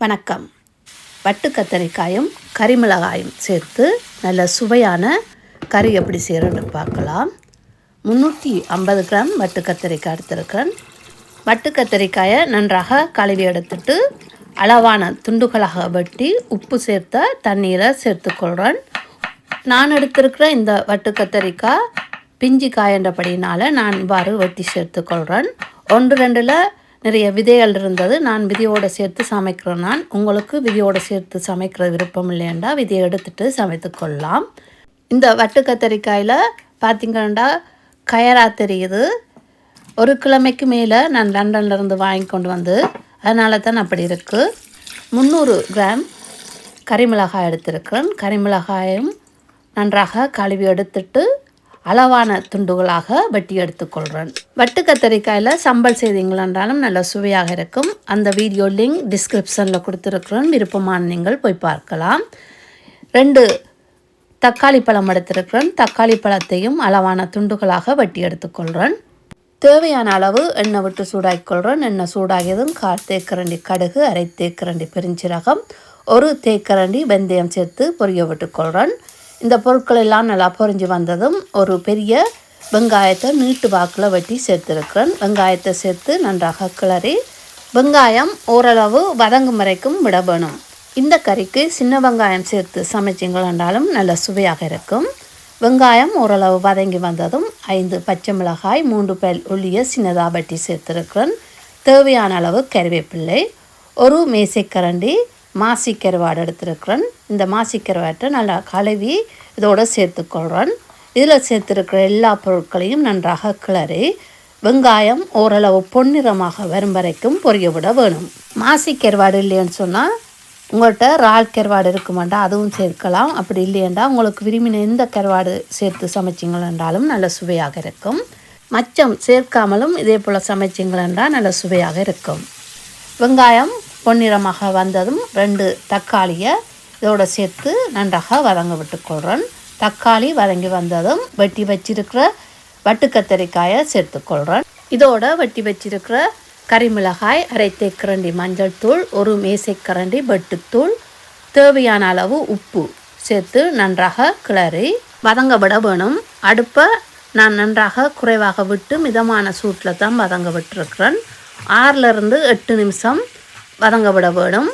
வணக்கம். வட்டு கத்தரிக்காயும் கறிமிளகாயும் சேர்த்து நல்ல சுவையான கறி எப்படி செய்கிறோன்னு பார்க்கலாம். முந்நூற்றி ஐம்பது கிராம் வட்டு கத்தரிக்காய் எடுத்திருக்கேன் வட்டு கத்தரிக்காயை நன்றாக கழுவி எடுத்துட்டு அளவான துண்டுகளாக வெட்டி உப்பு சேர்த்த தண்ணீரை சேர்த்துக்கொள்கிறேன் நான் எடுத்திருக்கிற இந்த வட்டு கத்தரிக்காய் பிஞ்சு காயன்றபடினால நான் இவ்வாறு வெட்டி சேர்த்துக்கொள்கிறேன் ஒன்று ரெண்டில் நிறைய விதைகள் இருந்தது. நான் விதையோடு சேர்த்து சமைக்கிறேன் நான். உங்களுக்கு விதையோடு சேர்த்து சமைக்கிற விருப்பம் இல்லையண்டா விதையை எடுத்துட்டு சமைத்து கொள்ளலாம். இந்த வட்டு கத்தரிக்காயில் பார்த்திங்கன்னா கயராக தெரியுது. ஒரு கிழமைக்கு மேலே நான் லண்டன்லேருந்து வாங்கி கொண்டு வந்து அதனால தான் அப்படி இருக்குது முந்நூறு கிராம் கறிமிளகாய் எடுத்திருக்கிறேன். கறிமிளகாயும் நன்றாக கழுவி எடுத்துட்டு அளவான துண்டுகளாக வெட்டி எடுத்துக்கொள்கிறேன் வட்டு கத்தரிக்காயில் சம்பல் செய்தீங்களான்றாலும் நல்ல சுவையாக இருக்கும். அந்த வீடியோ லிங்க் டிஸ்கிரிப்ஷனில் கொடுத்துருக்குறேன் விருப்பமான நீங்கள் போய் பார்க்கலாம். ரெண்டு தக்காளி பழம் எடுத்திருக்கிறேன். தக்காளி பழத்தையும் அளவான துண்டுகளாக வெட்டி எடுத்துக்கொள்கிறேன் தேவையான அளவு எண்ணெய் விட்டு சூடாக்கிக்கொள்கிறேன் எண்ணெய் சூடாகியதும் கால் தேக்கரண்டி கடுகு அரை தேக்கரண்டி பெருஞ்சீரகம் ஒரு தேக்கரண்டி வெந்தயம் சேர்த்து பொரிய விட்டுக்கொள்கிறேன் இந்த பொருட்கள் எல்லாம் நல்லா பொறிஞ்சு வந்ததும் ஒரு பெரிய வெங்காயத்தை நீட்டு வாக்கில் வெட்டி சேர்த்துருக்கிறேன். வெங்காயத்தை சேர்த்து நன்றாக கிளறி வெங்காயம் ஓரளவு வதங்கும் வரைக்கும் விட வேணும் இந்த கறிக்கு சின்ன வெங்காயம் சேர்த்து சமைச்சிங்களாண்டாலும் நல்ல சுவையாக இருக்கும். வெங்காயம் ஓரளவு வதங்கி வந்ததும் ஐந்து பச்சை மிளகாய் மூன்று பேல் உள்ளிய சின்னதாக வெட்டி சேர்த்துருக்கிறேன். தேவையான அளவு கருவேப்பிள்ளை ஒரு மேசைக்கரண்டி மாசிக்கருவாடு எடுத்துருக்குறேன் இந்த மாசிக்கருவாட்டை நல்லா கழுவி இதோடு சேர்த்துக்கொள்கிறேன் இதில் சேர்த்துருக்கிற எல்லா பொருட்களையும் நன்றாக கிளறி வெங்காயம் ஓரளவு பொன்னிறமாக வரும் வரைக்கும் பொரிய விட வேணும். மாசிக்கருவாடு இல்லைன்னு சொன்னால் உங்கள்கிட்ட இறால் கருவாடு இருக்குமாண்டா அதுவும் சேர்க்கலாம். அப்படி இல்லையண்டா உங்களுக்கு விரும்பின எந்த கருவாடு சேர்த்து சமைச்சிங்களென்றாலும் நல்ல சுவையாக இருக்கும். மச்சம் சேர்க்காமலும் இதே போல் சமைச்சிங்களென்றால் நல்ல சுவையாக இருக்கும். வெங்காயம் பொன்னிறமாக வந்ததும் ரெண்டு தக்காளியை இதோட சேர்த்து நன்றாக வதங்க விட்டுக்கொள்கிறேன் தக்காளி வதங்கி வந்ததும் வெட்டி வச்சிருக்கிற வட்டு கத்தரிக்காயை சேர்த்துக்கொள்கிறேன் இதோட வெட்டி வச்சிருக்கிற கறிமிளகாய் அரைத்தை கரண்டி மஞ்சள் தூள் ஒரு மேசைக்கரண்டி வெட்டுத்தூள் தேவையான அளவு உப்பு சேர்த்து நன்றாக கிளறி வதங்க விட வேணும். அடுப்பை நான் நன்றாக குறைவாக விட்டு மிதமான சூட்டில் தான் வதங்க விட்டுருக்கிறேன். ஆறிலிருந்து எட்டு நிமிஷம் வதங்க விட வேணும்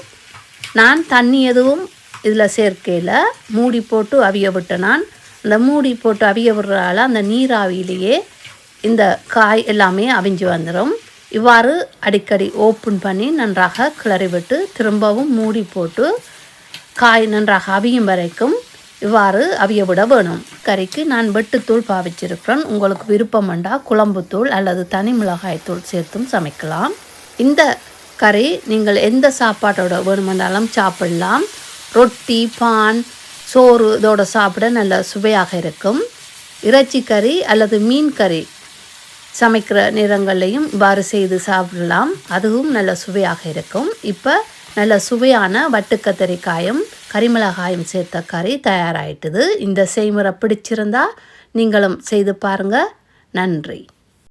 நான் தண்ணி எதுவும் இதில் சேர்க்கையில் மூடி போட்டு அவிய விட்டு நான். அந்த மூடி போட்டு அவிய விடுறால அந்த நீராவியிலேயே இந்த காய் எல்லாமே அவிஞ்சு வந்துடும். இவ்வாறு அடிக்கடி ஓப்பன் பண்ணி நன்றாக கிளறி விட்டு திரும்பவும் மூடி போட்டு காய் நன்றாக அவியும் வரைக்கும் இவ்வாறு அவிய விட வேணும். கறிக்கு நான் வெட்டுத்தூள் பாவிச்சிருக்கிறேன். உங்களுக்கு விருப்பம் வேண்டா குழம்புத்தூள் அல்லது தனி மிளகாய் தூள் சேர்த்தும் சமைக்கலாம். இந்த கறி நீங்கள் எந்த சாப்பாட்டோட வேணுமென்றாலும் சாப்பிடலாம். ரொட்டி பான் சோறு இதோட சாப்பிட நல்ல சுவையாக இருக்கும். இறைச்சி கறி அல்லது மீன் கறி சமைக்கிற நிறங்களையும் இவ்வாறு செய்து சாப்பிடலாம். அதுவும் நல்ல சுவையாக இருக்கும். இப்போ நல்ல சுவையான வட்டுக்கத்தரிக்காயும் கரிமிளகாயும் சேர்த்த கறி தயாராகிட்டுது இந்த செய்முறை பிடிச்சிருந்தா நீங்களும் செய்து பாருங்கள் நன்றி.